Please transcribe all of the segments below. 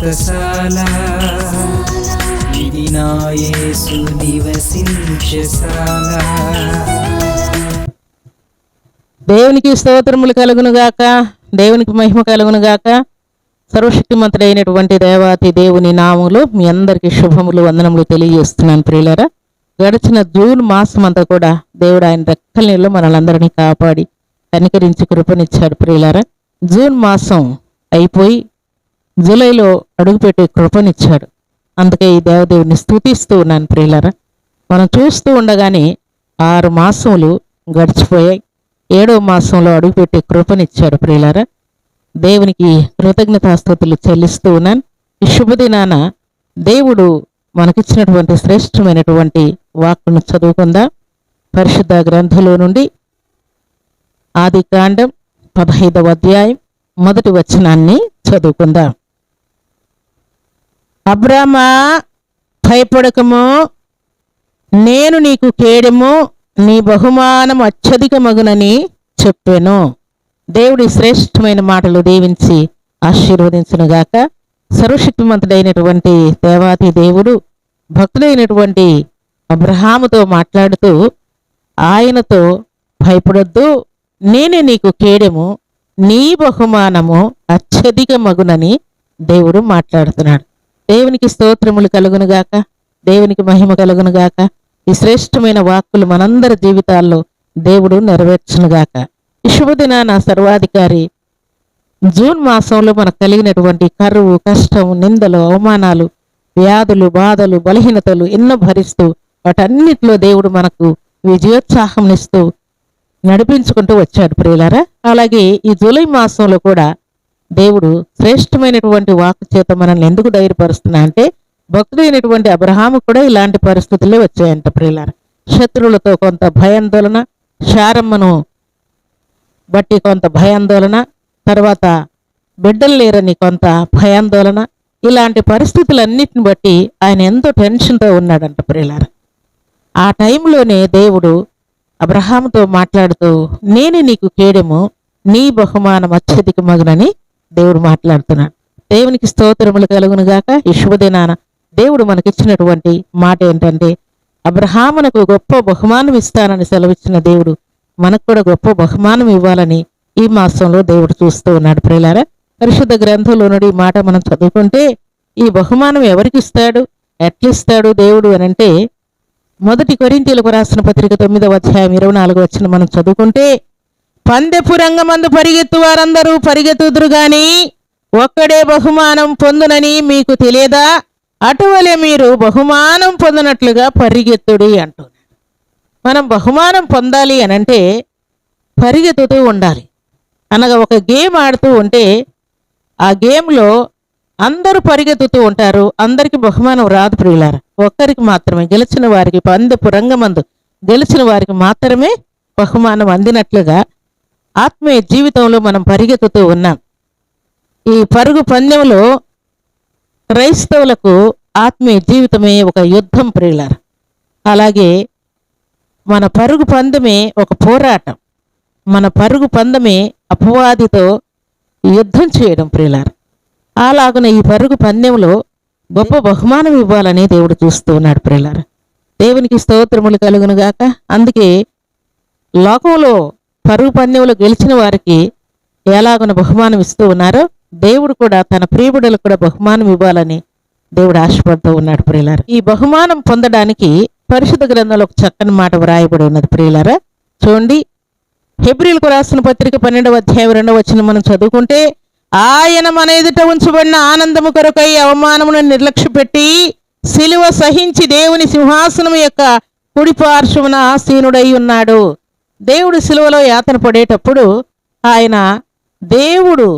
వ్రతశాల ఇది నివసించశాల దేవునికి స్తోత్రములు కలుగునుగాక దేవునికి మహిమ కలుగునుగాక సర్వశక్తిమంతుడైనటువంటి దేవాతి దేవుని నాములు మీ అందరికీ శుభములు వందనములు తెలియజేస్తున్నాను ప్రియులరా. గడిచిన జూన్ మాసం అంతా కూడా దేవుడు ఆయన రెక్కల నీళ్ళు మనలందరినీ కాపాడి కనికరించి కృపనిచ్చాడు ప్రియులరా. జూన్ మాసం అయిపోయి జూలైలో అడుగుపెట్టి కృపనిచ్చాడు. అందుకే ఈ దేవదేవుని స్థుతిస్తూ ఉన్నాను ప్రియులరా. మనం చూస్తూ ఉండగానే ఆరు మాసములు గడిచిపోయాయి. ఏడో మాసంలో అడుగుపెట్టి కృపనిచ్చాడు ప్రియులరా. దేవునికి కృతజ్ఞతాస్థుతులు చెల్లిస్తూ ఉన్నాను. ఈ శుభదినాన దేవుడు మనకిచ్చినటువంటి శ్రేష్టమైనటువంటి వాక్కును చదువుకుందా. పరిశుద్ధ గ్రంథంలో నుండి ఆది కాండం పదహైదవ అధ్యాయం మొదటి వచనాన్ని చదువుకుందాం. అబ్రామా భయపడకము. నేను నీకు కేడెము నీ బహుమానం అత్యధిక మగునని చెప్పాను. దేవుడి శ్రేష్టమైన మాటలు దీవించి ఆశీర్వదించునుగాక. సర్వశక్తిమంతుడైనటువంటి దేవాతి దేవుడు భక్తుడైనటువంటి అబ్రహాముతో మాట్లాడుతూ ఆయనతో భయపడొద్దు నేనే నీకు కేడెము నీ బహుమానము అత్యధిక మగునని దేవుడు మాట్లాడుతున్నాడు. దేవునికి స్తోత్రములు కలుగునుగాక దేవునికి మహిమ కలుగునుగాక ఈ శ్రేష్టమైన వాక్కులు మనందరి జీవితాల్లో దేవుడు నెరవేర్చునుగాక ఈ శుభదినాన సర్వాధికారి. జూన్ మాసంలో మనకు కలిగినటువంటి కరువు కష్టం నిందలు అవమానాలు వ్యాధులు బాధలు బలహీనతలు ఎన్నో భరిస్తూ వాటన్నిటిలో దేవుడు మనకు విజయోత్సాహం ఇస్తూ నడిపించుకుంటూ వచ్చాడు ప్రియులారా. అలాగే ఈ జూలై మాసంలో కూడా దేవుడు శ్రేష్టమైనటువంటి వాక్ చేత మనల్ని ఎందుకు ధైర్యపరుస్తున్నా అంటే భక్తుడైనటువంటి అబ్రహాము కూడా ఇలాంటి పరిస్థితులే వచ్చాయంట ప్రియులారా. శత్రువులతో కొంత భయాందోళన శారమ్మను బట్టి కొంత భయాందోళన తర్వాత బిడ్డలు లేరని కొంత భయాందోళన ఇలాంటి పరిస్థితులన్నిటిని బట్టి ఆయన ఎంతో టెన్షన్తో ఉన్నాడంట ప్రియులార. ఆ టైంలోనే దేవుడు అబ్రహాముతో మాట్లాడుతూ నేనే నీకు కేడెము నీ బహుమానం అత్యధిక మగునని దేవుడు మాట్లాడుతున్నాడు. దేవునికి స్తోత్రములు కలుగునుగాక ఈ శుభదినాన దేవుడు మనకిచ్చినటువంటి మాట ఏంటంటే అబ్రహామునకు గొప్ప బహుమానం ఇస్తానని సెలవిచ్చిన దేవుడు మనకు కూడా గొప్ప బహుమానం ఇవ్వాలని ఈ మాసంలో దేవుడు చూస్తూ ఉన్నాడు ప్రియులారా. పరిశుద్ధ గ్రంథంలో నుండి ఈ మాట మనం చదువుకుంటే ఈ బహుమానం ఎవరికి ఇస్తాడు? ఎట్లిస్తాడు దేవుడు అని అంటే మొదటి కొరింతీలకు రాసిన పత్రిక తొమ్మిదవ అధ్యాయం ఇరవై నాలుగు వచ్చిన మనం చదువుకుంటే పందెపు రంగమందు పరిగెత్తు వారందరూ పరిగెత్తుదురు గాని ఒక్కడే బహుమానం పొందునని మీకు తెలియదా? అటువలే మీరు బహుమానం పొందినట్లుగా పరిగెత్తుడి అంటున్నాడు మనం బహుమానం పొందాలి అని అంటే పరిగెత్తుతూ ఉండాలి. అనగా ఒక గేమ్ ఆడుతూ ఉంటే ఆ గేమ్లో అందరూ పరిగెత్తుతూ ఉంటారు. అందరికీ బహుమానం రాదు ప్రియులారా. ఒక్కరికి మాత్రమే. గెలిచిన వారికి పందెపు రంగమందు గెలిచిన వారికి మాత్రమే బహుమానం అందినట్లుగా ఆత్మీయ జీవితంలో మనం పరిగెత్తుతూ ఉన్నాం. ఈ పరుగు పందెంలో క్రైస్తవులకు ఆత్మీయ జీవితమే ఒక యుద్ధం ప్రియులార. అలాగే మన పరుగు పందెమే ఒక పోరాటం. మన పరుగు పందమే అపవాదితో యుద్ధం చేయడం ప్రియులార. అలాగున ఈ పరుగు పందెంలో గొప్ప బహుమానం ఇవ్వాలని దేవుడు చూస్తూ ఉన్నాడు ప్రియులార. దేవునికి స్తోత్రములు కలుగునుగాక. అందుకే లోకంలో పరుగు పందెంలో గెలిచిన వారికి ఎలాగున బహుమానం ఇస్తూ ఉన్నారో దేవుడు కూడా తన ప్రియుడులకు కూడా బహుమానం ఇవ్వాలని దేవుడు ఆశపడుతూ ఉన్నాడు ప్రియులారా. ఈ బహుమానం పొందడానికి పరిశుద్ధ గ్రంథంలో ఒక చక్కని మాట వ్రాయబడి ఉన్నది ప్రియులారా. చూడండి హెబ్రిల్కు రాసిన పత్రిక పన్నెండవ అధ్యాయం రెండవ వచ్చిన మనం చదువుకుంటే ఆయన మన ఎదుట ఉంచబడిన ఆనందము కొరకై అవమానమును నిర్లక్ష్య పెట్టి సిలువ సహించి దేవుని సింహాసనం యొక్క కుడిపార్శ్వన ఆసీనుడై ఉన్నాడు. దేవుడు సిలువలో యాతన పడేటప్పుడు ఆయన దేవుడు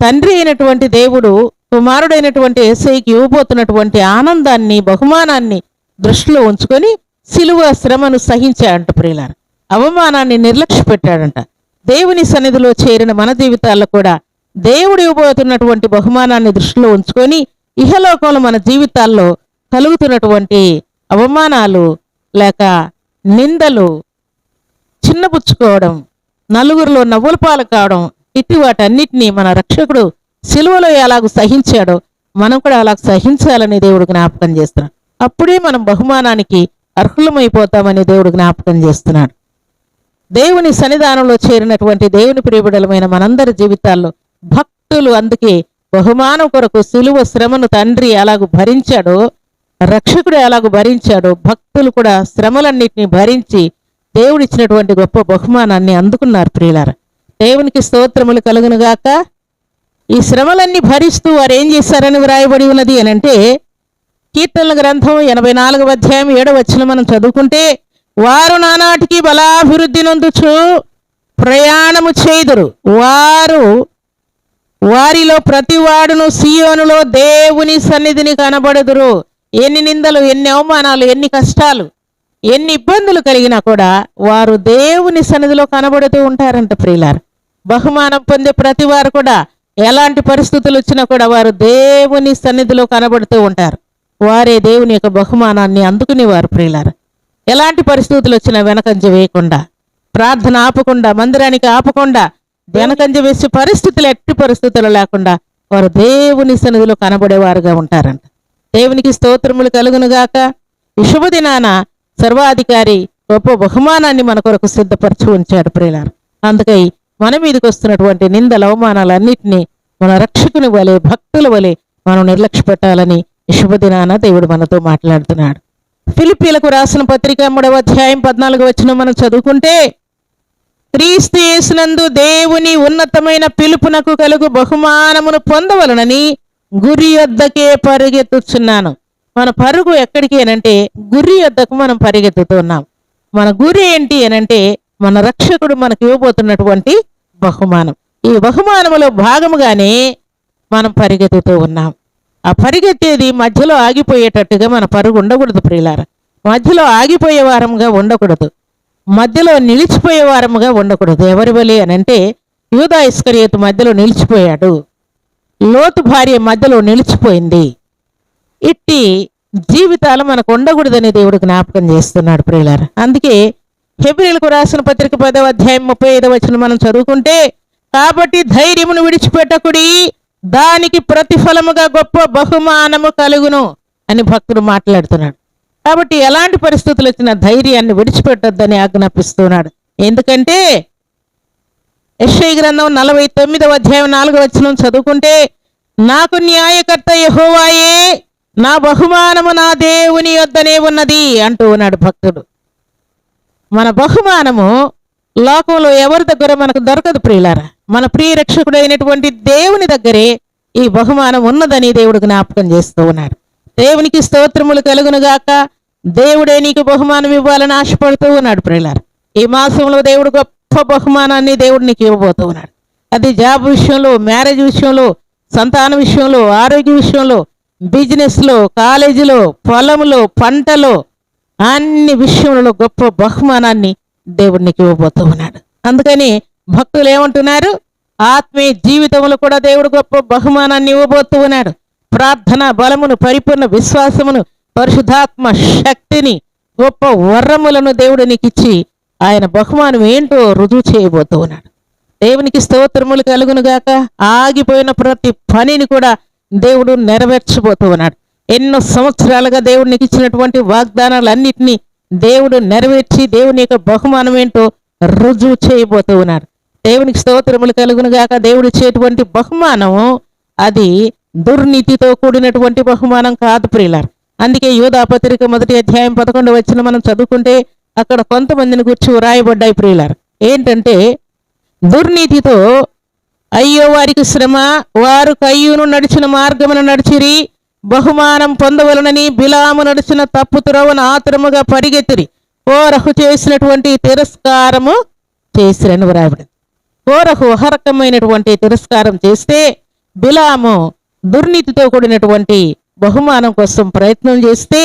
తండ్రి అయినటువంటి దేవుడు కుమారుడైనటువంటి ఏసైకి ఇవ్వబోతున్నటువంటి ఆనందాన్ని బహుమానాన్ని దృష్టిలో ఉంచుకొని సిలువ శ్రమను సహించాడంట ప్రియులార. అవమానాన్ని నిర్లక్ష్య పెట్టాడంట దేవుని సన్నిధిలో చేరిన మన జీవితాల్లో కూడా దేవుడు ఇవ్వబోతున్నటువంటి బహుమానాన్ని దృష్టిలో ఉంచుకొని ఇహలోకంలో మన జీవితాల్లో కలుగుతున్నటువంటి అవమానాలు లేక నిందలు చిన్నపుచ్చుకోవడం నలుగురిలో నవ్వుల పాలు కావడం ఇట్టి వాటన్నిటినీ మన రక్షకుడు సిలువలో ఎలాగ సహించాడో మనం కూడా అలా సహించాలని దేవుడు జ్ఞాపకం చేస్తున్నాడు. అప్పుడే మనం బహుమానానికి అర్హులమైపోతామని దేవుడు జ్ఞాపకం చేస్తున్నాడు. దేవుని సన్నిధానంలో చేరినటువంటి దేవుని ప్రియబిడలమైన మనందరి జీవితాల్లో భక్తులు అందుకే బహుమానం కొరకు సులువ శ్రమను తండ్రి ఎలాగూ భరించాడో రక్షకుడు ఎలాగూ భరించాడో భక్తులు కూడా శ్రమలన్నిటిని భరించి దేవుడిచ్చినటువంటి గొప్ప బహుమానాన్ని అందుకున్నారు ప్రియులార. దేవునికి స్తోత్రములు కలుగునుగాక ఈ శ్రమలన్నీ భరిస్తూ వారు ఏం చేశారని వ్రాయబడి ఉన్నది అని అంటే కీర్తనల గ్రంథం ఎనభై నాలుగవ అధ్యాయం ఏడవ వచ్చిన మనం చదువుకుంటే వారు నానాటికి బలాభివృద్ధి నొందుచు ప్రయాణము చేదురు వారు వారిలో ప్రతివాడును సియోనులో దేవుని సన్నిధిని కనబడుదురు. ఎన్ని నిందలు ఎన్ని అవమానాలు ఎన్ని కష్టాలు. ఎన్ని ఇబ్బందులు కలిగినా కూడా వారు దేవుని సన్నిధిలో కనబడుతూ ఉంటారంట ప్రియులారు. బహుమానం పొందే ప్రతి వారు కూడా ఎలాంటి పరిస్థితులు వచ్చినా కూడా వారు దేవుని సన్నిధిలో కనబడుతూ ఉంటారు. వారే దేవుని యొక్క బహుమానాన్ని అందుకునేవారు ప్రియులారు. ఎలాంటి పరిస్థితులు వచ్చినా వెనకంజ వేయకుండా ప్రార్థన ఆపకుండా మందిరానికి ఆపకుండా వెనకంజ వేసే పరిస్థితులు ఎట్టి పరిస్థితులు లేకుండా వారు దేవుని సన్నిధిలో కనబడేవారుగా ఉంటారంట. దేవునికి స్తోత్రములు కలుగునుగాక. ఈ శుభదినాన సర్వాధికారి గొప్ప బహుమానాన్ని మన కొరకు సిద్ధపరచి ఉంచాడు ప్రియులారు. అందుకై మన మీదకి వస్తున్నటువంటి నిందల అవమానాలన్నింటినీ మన రక్షకుని వలె భక్తుల వలె మనం నిర్లక్ష్య పెట్టాలని శుభదినాన దేవుడు మనతో మాట్లాడుతున్నాడు. ఫిలిపీలకు రాసిన పత్రిక మూడవ అధ్యాయం పద్నాలుగు వచ్చిన మనం చదువుకుంటే క్రీస్తు యేసునందు దేవుని ఉన్నతమైన పిలుపునకు కలుగు బహుమానమును పొందవలనని గురి వద్దకే పరిగెత్తుచున్నాను. మన పరుగు ఎక్కడికి అనంటే గురి యొద్దకు మనం పరిగెత్తుతున్నాం. మన గురి ఏంటి అనంటే మన రక్షకుడు మనకు ఇవ్వబోతున్నటువంటి బహుమానం. ఈ బహుమానములో భాగముగానే మనం పరిగెత్తుతూ ఉన్నాం. ఆ పరిగెత్తేది మధ్యలో ఆగిపోయేటట్టుగా మన పరుగు ఉండకూడదు ప్రియులార. మధ్యలో ఆగిపోయే వారంగా ఉండకూడదు. మధ్యలో నిలిచిపోయే వారముగా ఉండకూడదు. ఎవరి వలి అనంటే అంటే యూదా ఇస్కరియోతు మధ్యలో నిలిచిపోయాడు. లోతు భార్య మధ్యలో నిలిచిపోయింది. ఇట్టి జీవితాలు మనకు ఉండకూడదని దేవుడు జ్ఞాపకం చేస్తున్నాడు ప్రియులార. అందుకే హెబ్రిలకు రాసిన పత్రిక పదవ అధ్యాయం ముప్పై ఐదవ వచ్చిన మనం చదువుకుంటే కాబట్టి ధైర్యమును విడిచిపెట్టకుడి దానికి ప్రతిఫలముగా గొప్ప బహుమానము కలుగును అని భక్తుడు మాట్లాడుతున్నాడు. కాబట్టి ఎలాంటి పరిస్థితులు వచ్చిన ధైర్యాన్ని విడిచిపెట్టొద్దని ఆజ్ఞాపిస్తున్నాడు. ఎందుకంటే యశ్వ గ్రంథం నలభై తొమ్మిదవ అధ్యాయం నాలుగవ వచ్చిన చదువుకుంటే నాకు న్యాయకర్త యహోవాయే నా బహుమానము నా దేవుని యొద్దనే ఉన్నది అంటూ ఉన్నాడు భక్తుడు. మన బహుమానము లోకంలో ఎవరి దగ్గర మనకు దొరకదు ప్రియులారా? మన ప్రియ రక్షకుడైనటువంటి దేవుని దగ్గరే ఈ బహుమానం ఉన్నదని దేవుడు జ్ఞాపకం చేస్తూ ఉన్నాడు దేవునికి స్తోత్రములు కలుగునుగాక దేవుడే నీకు బహుమానం ఇవ్వాలని ఆశపడుతూ ఉన్నాడు ప్రియులారు. ఈ మాసంలో దేవుడు గొప్ప బహుమానాన్ని దేవుడు నీకు ఇవ్వబోతూ ఉన్నాడు. అది జాబ్ విషయంలో మ్యారేజ్ విషయంలో సంతాన విషయంలో ఆరోగ్య విషయంలో బిజినెస్లో కాలేజీలో పొలంలో పంటలో అన్ని విషయంలో గొప్ప బహుమానాన్ని దేవుడు నీకు ఇవ్వబోతూ ఉన్నాడు. అందుకని భక్తులు ఏమంటున్నారు? ఆత్మీయ జీవితంలో కూడా దేవుడు గొప్ప బహుమానాన్ని ఇవ్వబోతూ ఉన్నాడు. ప్రార్థన బలమును పరిపూర్ణ విశ్వాసమును పరిశుద్ధాత్మ శక్తిని గొప్ప వర్రములను దేవుడు నీకు ఇచ్చి ఆయన బహుమానం ఏంటో రుజువు చేయబోతూ ఉన్నాడు. దేవునికి స్తోత్రములు కలుగునుగాక. ఆగిపోయిన ప్రతి పనిని కూడా దేవుడు నెరవేర్చబోతూ ఉన్నాడు ఎన్నో సంవత్సరాలుగా దేవుడు నీకు ఇచ్చినటువంటి వాగ్దానాలన్నింటినీ దేవుడు నెరవేర్చి దేవుని యొక్క బహుమానం ఏంటో రుజువు చేయబోతూ ఉన్నాడు దేవునికి స్తోత్రములు కలుగునుగాక దేవుడు ఇచ్చేటువంటి బహుమానము అది దుర్నీతితో కూడినటువంటి బహుమానం కాదు ప్రియులారు. అందుకే యూదా పత్రిక మొదటి అధ్యాయం పదకొండు వచ్చిన మనం చదువుకుంటే అక్కడ కొంతమందిని గుర్చి వ్రాయబడ్డాయి ప్రియులారు. ఏంటంటే దుర్నీతితో అయ్యో వారికి శ్రమ వారు కయ్యూను నడిచిన మార్గమును నడిచిరి బహుమానం పొందవలనని బిలాము నడిచిన తప్పు త్రోవను ఆతురముగా పరిగెత్తిరి. కోరహు చేసినటువంటి తిరస్కారము చేసిరని వ్రాయబడింది. కోరహు అహరకమైనటువంటి తిరస్కారం చేస్తే బిలాము దుర్నీతితో కూడినటువంటి బహుమానం కోసం ప్రయత్నం చేస్తే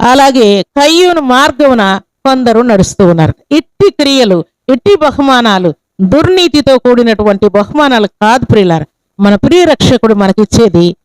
అలాగే కయ్యూను మార్గమున కొందరు నడుస్తూ ఉన్నారు. ఇట్టి క్రియలు ఇట్టి బహుమానాలు దుర్నీతితో కూడినటువంటి బహుమానాలు కాదు ప్రియులారు. మన ప్రియ రక్షకుడు మనకిచ్చేది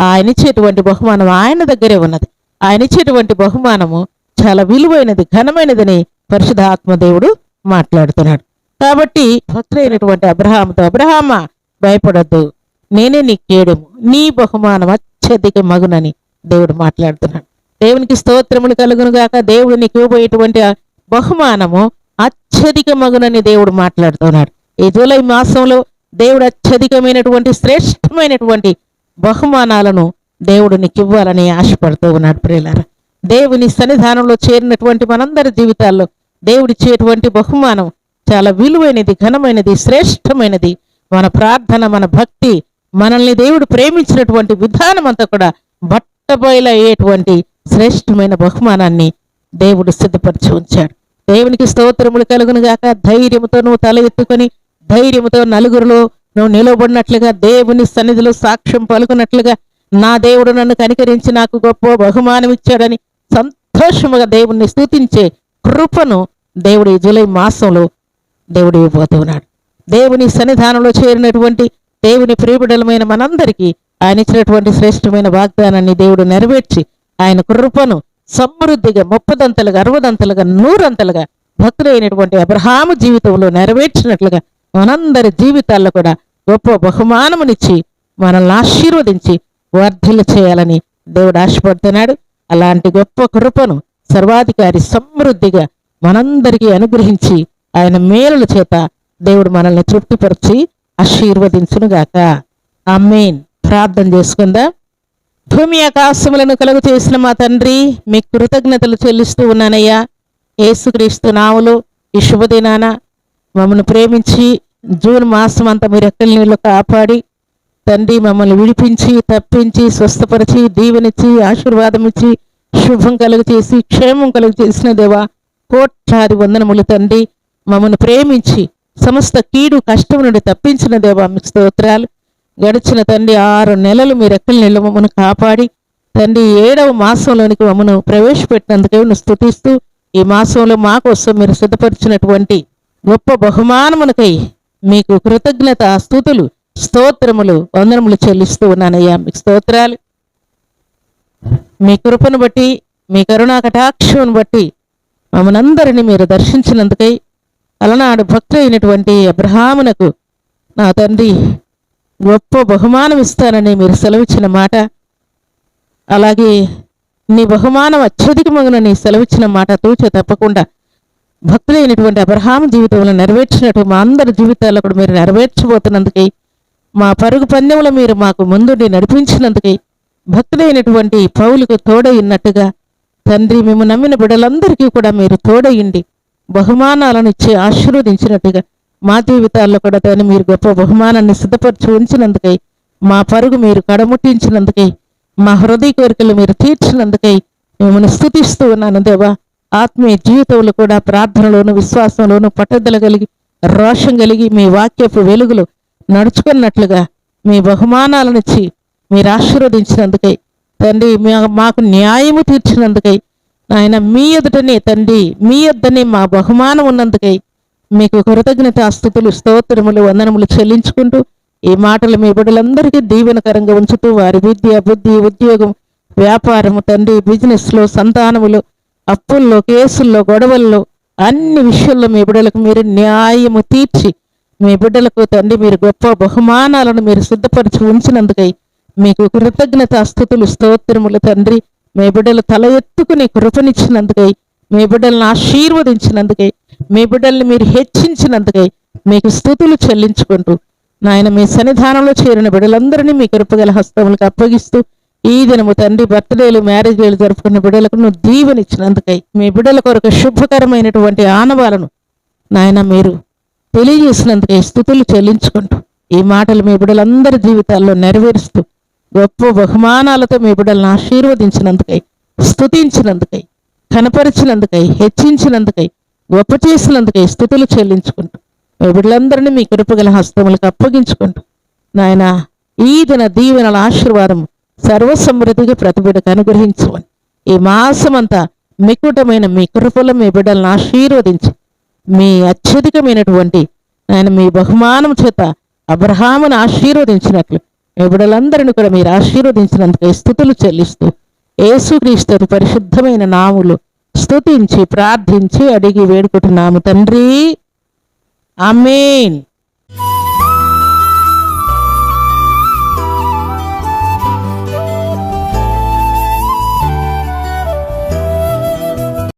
ఆయన ఇచ్చేటువంటి బహుమానం ఆయన దగ్గరే ఉన్నది. ఆయన ఇచ్చేటువంటి బహుమానము చాలా విలువైనది ఘనమైనదని పరిశుధాత్మ దేవుడు మాట్లాడుతున్నాడు. కాబట్టి భక్తులైనటువంటి అబ్రహాముతో అబ్రహామ భయపడొద్దు. నేనే నీ కేడము. నీ బహుమానం అత్యధిక మగునని దేవుడు మాట్లాడుతున్నాడు. దేవునికి స్తోత్రములు కలుగునుగాక. దేవుడు నీకు ఇవ్వబోయేటువంటి బహుమానము అత్యధిక మగునని దేవుడు మాట్లాడుతున్నాడు. ఈ జూలై మాసంలో దేవుడు అత్యధికమైనటువంటి శ్రేష్టమైనటువంటి బహుమానాలను దేవుడు నీకు ఇవ్వాలని ఆశపడుతూ ఉన్నాడు ప్రేలార దేవుని సన్నిధానంలో చేరినటువంటి మనందరి జీవితాల్లో దేవుడిచ్చేటువంటి బహుమానం చాలా విలువైనది ఘనమైనది శ్రేష్టమైనది. మన ప్రార్థన మన భక్తి మనల్ని దేవుడు ప్రేమించినటువంటి విధానం అంతా కూడా బట్టబయలయ్యేటువంటి శ్రేష్టమైన బహుమానాన్ని దేవుడు సిద్ధపరిచి ఉంచాడు. దేవునికి స్తోత్రములు కలుగును గాక. ధైర్యముతో నువ్వు తల ఎత్తుకొని ధైర్యముతో నలుగురిలో నువ్వు నిలబడినట్లుగా దేవుని సన్నిధిలో సాక్ష్యం పలుకున్నట్లుగా నా దేవుడు నన్ను కనికరించి నాకు గొప్ప బహుమానం ఇచ్చాడని సంతోషముగా దేవుణ్ణి స్థుతించే కృపను దేవుడు ఈ జూలై మాసంలో దేవుడు ఇవ్వబోతున్నాడు దేవుని సన్నిధానంలో చేరినటువంటి దేవుని ప్రియబిడలమైన మనందరికీ ఆయన ఇచ్చినటువంటి శ్రేష్టమైన వాగ్దానాన్ని దేవుడు నెరవేర్చి ఆయన కృపను సమృద్ధిగా ముప్పదంతలుగా అరవదంతలుగా నూరంతలుగా భక్తులైనటువంటి అబ్రహాము జీవితంలో నెరవేర్చినట్లుగా మనందరి జీవితాల్లో కూడా గొప్ప బహుమానమునిచ్చి మనల్ని ఆశీర్వదించి వర్ధిల్ల చేయాలని దేవుడు ఆశపడుతున్నాడు. అలాంటి గొప్ప కృపను సర్వాధికారి సమృద్ధిగా మనందరికీ అనుగ్రహించి ఆయన మేలుల చేత దేవుడు మనల్ని తృప్తిపరిచి ఆశీర్వదించునుగాక. మెయిన్ ప్రార్థన చేసుకుందాం. భూమి ఆకాశములను కలుగు చేసిన మా తండ్రి మీ కృతజ్ఞతలు చెల్లిస్తూ ఉన్నానయ్యా. ఏసుక్రీస్తు నావులు ఈ శుభదినాన మమ్మల్ని ప్రేమించి జూన్ మాసం అంతా మీరు ఎక్కడి నీళ్ళు కాపాడి తండ్రి మమ్మల్ని విడిపించి తప్పించి స్వస్థపరిచి దీవెనిచ్చి ఆశీర్వాదం ఇచ్చి శుభం కలుగు చేసి క్షేమం కలుగు చేసిన దేవా కోట్లాది వందనములు తండ్రి. మమ్మల్ని ప్రేమించి సమస్త కీడు కష్టం నుండి తప్పించిన దేవా మీకు స్తోత్రాలు. గడిచిన తండ్రి ఆరు నెలలు మీరు రెక్కల నీళ్ళు మమ్మను కాపాడి తండ్రి ఏడవ మాసంలోనికి మమ్మను ప్రవేశపెట్టినందుకే నువ్వు స్థుతిస్తూ ఈ మాసంలో మా కోసం మీరు సిద్ధపరిచినటువంటి గొప్ప బహుమానమునకై మీకు కృతజ్ఞత స్థుతులు స్తోత్రములు వందనములు చెల్లిస్తూ ఉన్నానయ్యా. మీకు స్తోత్రాలు. మీ కృపను బట్టి మీ కరుణా కటాక్షమును బట్టి మమ్మనందరినీ మీరు దర్శించినందుకై అలనాడు భక్తులైనటువంటి అబ్రహామునకు నా తండ్రి గొప్ప బహుమానం ఇస్తానని మీరు సెలవిచ్చిన మాట. అలాగే నీ బహుమానం అత్యధికమగునని సెలవిచ్చిన మాట తూచ తప్పకుండా భక్తులైనటువంటి అబ్రహాం జీవితంలో నెరవేర్చినట్టు మా అందరి జీవితాల్లో కూడా మీరు నెరవేర్చబోతున్నందుకై మా పరుగు పందెములో మీరు మాకు ముందుండి నడిపించినందుకై భక్తులైనటువంటి పౌలకు తోడయినట్టుగా తండ్రి మేము నమ్మిన బిడ్డలందరికీ కూడా మీరు తోడయిండి బహుమానాలను ఇచ్చి ఆశీర్వదించినట్టుగా మా జీవితాల్లో కూడా దాన్ని మీరు గొప్ప బహుమానాన్ని సిద్ధపరిచి ఉంచినందుకై మా పరుగు మీరు కడముట్టించినందుకై మా హృదయ కోరికలు మీరు తీర్చినందుకై మిమ్మల్ని స్థుతిస్తూ ఉన్నాను దేవా. ఆత్మీయ జీవితంలో కూడా ప్రార్థనలోను విశ్వాసంలోను పట్టుదల కలిగి రోషం కలిగి మీ వాక్యపు వెలుగులు నడుచుకున్నట్లుగా మీ బహుమానాలనిచ్చి మీరు ఆశీర్వదించినందుకై తండ్రి మా- మాకు న్యాయము తీర్చినందుకై నాయన మీ ఎదుటనే తండ్రి మీ యొద్దనే మా బహుమానం ఉన్నందుకై మీకు కృతజ్ఞత అస్థుతులు స్తోత్రములు వందనములు చెల్లించుకుంటూ ఈ మాటలు మీ బిడ్డలందరికీ దీవెనకరంగా ఉంచుతూ వారి విద్య బుద్ధి ఉద్యోగం వ్యాపారము తండ్రి బిజినెస్లో సంతానములు అప్పుల్లో కేసుల్లో గొడవల్లో అన్ని విషయాల్లో మీ బిడ్డలకు మీరు న్యాయము తీర్చి మీ బిడ్డలకు తండ్రి మీరు గొప్ప బహుమానాలను మీరు సిద్ధపరిచి ఉంచినందుకై మీకు కృతజ్ఞత అస్థుతులు స్తోత్రములు తండ్రి మీ బిడ్డలు తల ఎత్తుకుని కృపనిచ్చినందుకై మీ బిడ్డలను ఆశీర్వదించినందుకై మీ బిడ్డల్ని మీరు హెచ్చించినందుకై మీకు స్థుతులు చెల్లించుకుంటూ నాయన మీ సన్నిధానంలో చేరిన బిడ్డలందరినీ మీ కృపగల హస్తములకు అప్పగిస్తూ ఈ దినము తండ్రి బర్త్డేలు మ్యారేజ్లు జరుపుకున్న బిడ్డలకు నువ్వు దీవెనిచ్చినందుకై మీ బిడ్డల కొరకు శుభకరమైనటువంటి ఆనవాలను నాయన మీరు తెలియజేసినందుకై స్థుతులు చెల్లించుకుంటూ ఈ మాటలు మీ బిడ్డలందరి జీవితాల్లో నెరవేరుస్తూ గొప్ప బహుమానాలతో మీ బిడ్డలను ఆశీర్వదించినందుకై స్థుతించినందుకై కనపరిచినందుకై హెచ్చించినందుకై గొప్ప చేసినందుకై స్థుతులు చెల్లించుకుంటూ మీ బిడ్డలందరినీ మీ కృపగల హస్తములకు అప్పగించుకుంటూ నాయన ఈ దిన దీవెనల ఆశీర్వాదం సర్వసమృద్ధిగా ప్రతి బిడ్డకు అనుగ్రహించమని ఈ మాసమంతా మికుటమైన మీ కృపలో మీ బిడ్డలను ఆశీర్వదించి మీ అత్యధికమైనటువంటి ఆయన మీ బహుమానం చేత అబ్రహామును ఆశీర్వదించినట్లు మీ బిడ్డలందరిని కూడా మీరు ఆశీర్వదించినందుకు స్థుతులు చెల్లిస్తూ యేసుక్రీస్తు పరిశుద్ధమైన నాములు స్తుతించి ప్రార్థించి అడిగి వేడుకుంటున్నాము తండ్రి. ఆమేన్.